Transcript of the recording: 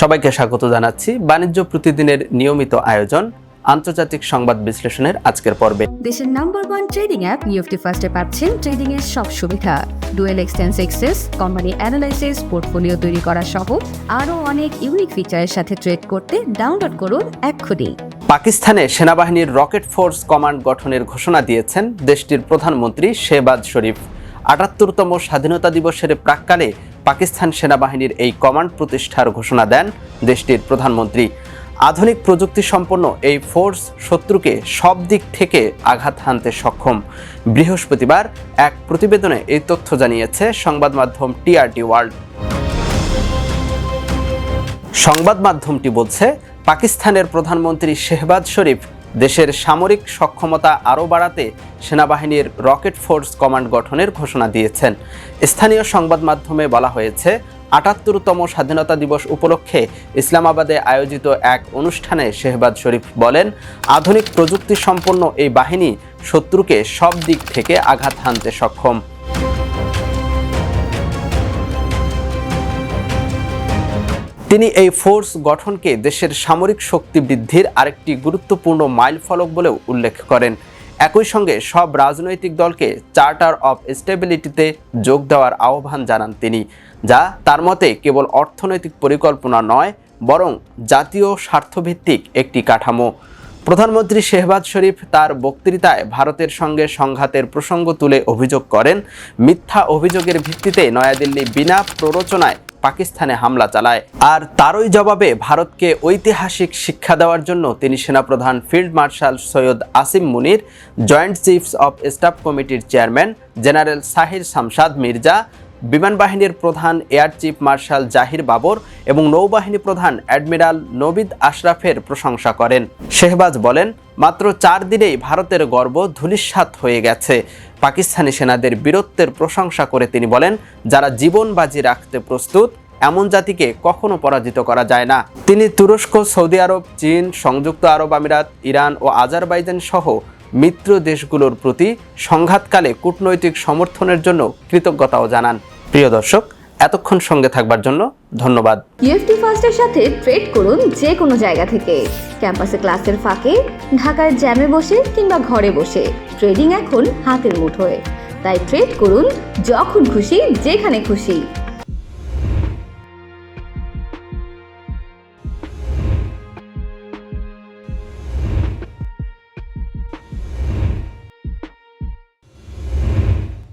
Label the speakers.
Speaker 1: সবাইকে স্বাগত জানাচ্ছি। বাণিজ্য প্রতিদিনের নিয়মিত আয়োজন আন্তর্জাতিক সংবাদ বিশ্লেষণের আজকের পর্বে।
Speaker 2: দেশের number one trading app UFT ফার্স্টে পাচ্ছেন ট্রেডিং এর সব সুবিধা। ডুয়েল এক্সটেন্স এক্সেস কোম্পানি অ্যানালাইসিস পোর্টফোলিও তৈরি করা সহ আরও অনেক ইউনিক ফিচারের সাথে ট্রেড করতে ডাউনলোড করুন এক্ষুনি।
Speaker 1: পাকিস্তানে সেনাবাহিনীর রকেট ফোর্স কমান্ড গঠনের ঘোষণা দিয়েছেন দেশটির প্রধানমন্ত্রী শেহবাজ শরীফ। আটাত্তরতম স্বাধীনতা দিবসের প্রাককালে পাকিস্তান সেনাবাহিনীর এই কমান্ড প্রতিষ্ঠার ঘোষণা দেন দেশটির প্রধানমন্ত্রী। আধুনিক প্রযুক্তি সম্পন্ন এই ফোর্স শত্রুকে সব দিক থেকে আঘাত হানতে সক্ষম। বৃহস্পতিবার এক প্রতিবেদনে এই তথ্য জানিয়েছে সংবাদ মাধ্যম টিআরটি ওয়ার্ল্ড। সংবাদ মাধ্যমটি বলছে, পাকিস্তানের প্রধানমন্ত্রী শেহবাজ শরীফ দেশের সামরিক সক্ষমতা আরও বাড়াতে সেনাবাহিনীর রকেট ফোর্স কমান্ড গঠনের ঘোষণা দিয়েছেন। স্থানীয় সংবাদ মাধ্যমে বলা হয়েছে, আটাত্তরতম স্বাধীনতা দিবস উপলক্ষে ইসলামাবাদে আয়োজিত এক অনুষ্ঠানে শেহবাজ শরীফ বলেন, আধুনিক প্রযুক্তি সম্পন্ন এই বাহিনী শত্রুকে সব দিক থেকে আঘাত হানতে সক্ষম। তিনি এই ফোর্স গঠনকে দেশের সামরিক শক্তি বৃদ্ধির আরেকটি গুরুত্বপূর্ণ মাইলফলক বলেও উল্লেখ করেন। একই সঙ্গে সব রাজনৈতিক দলকে চার্টার অফ স্টেবিলিটিতে যোগ দেওয়ার আহ্বান জানান তিনি, যা তার মতে কেবল অর্থনৈতিক পরিকল্পনা নয়, বরং জাতীয় স্বার্থভিত্তিক একটি কাঠামো। প্রধানমন্ত্রী শেহবাজ শরীফ তার বক্তৃতায় ভারতের সঙ্গে সংঘাতের প্রসঙ্গ তুলে অভিযোগ করেন, মিথ্যা অভিযোগের ভিত্তিতে নয়াদিল্লি বিনা প্ররোচনায় পাকিস্তানে হামলা চালায়। আর তারই জবাবে ভারতকে ঐতিহাসিক শিক্ষা দেওয়ার জন্য তিনি সেনাপ্রধান field marshal Syed Asim Munir, joint chiefs of staff কমিটির চেয়ারম্যান জেনারেল সাহির শামসাদ মির্জা বিমান বাহিনীর প্রধান air chief marshal Zahir Babar এবং নৌবাহিনী প্রধান অ্যাডমিরাল নবিদ আশরাফের প্রশংসা করেন। শেহবাজ বলেন, মাত্র চার দিনেই ভারতের গর্ব ধূলিসাৎ হয়ে গেছে। পাকিস্তানি সেনাদের বীরত্বের প্রশংসা করে তিনি বলেন, যারা জীবন বাজি রাখতে প্রস্তুত, এমন জাতিকে কখনো পরাজিত করা যায় না। তিনি তুরস্ক, সৌদি আরব, চীন, সংযুক্ত আরব আমিরাত, ইরান ও আজারবাইজান সহ মিত্র দেশগুলোর প্রতি সংঘাতকালে কূটনৈতিক সমর্থনের জন্য কৃতজ্ঞতাও জানান। প্রিয় দর্শক, এতক্ষণ সঙ্গে থাকবার জন্য ধন্যবাদ।
Speaker 2: ইউএফটি ফার্স্টের সাথে ট্রেড করুন যে কোনো জায়গা থেকে। ক্যাম্পাসে ক্লাসের ফাঁকে, ঢাকার জ্যামে বসে কিংবা ঘরে বসে। ট্রেডিং এখন হাতের মুঠোয়। তাই ট্রেড করুন যখন খুশি, যেখানে খুশি।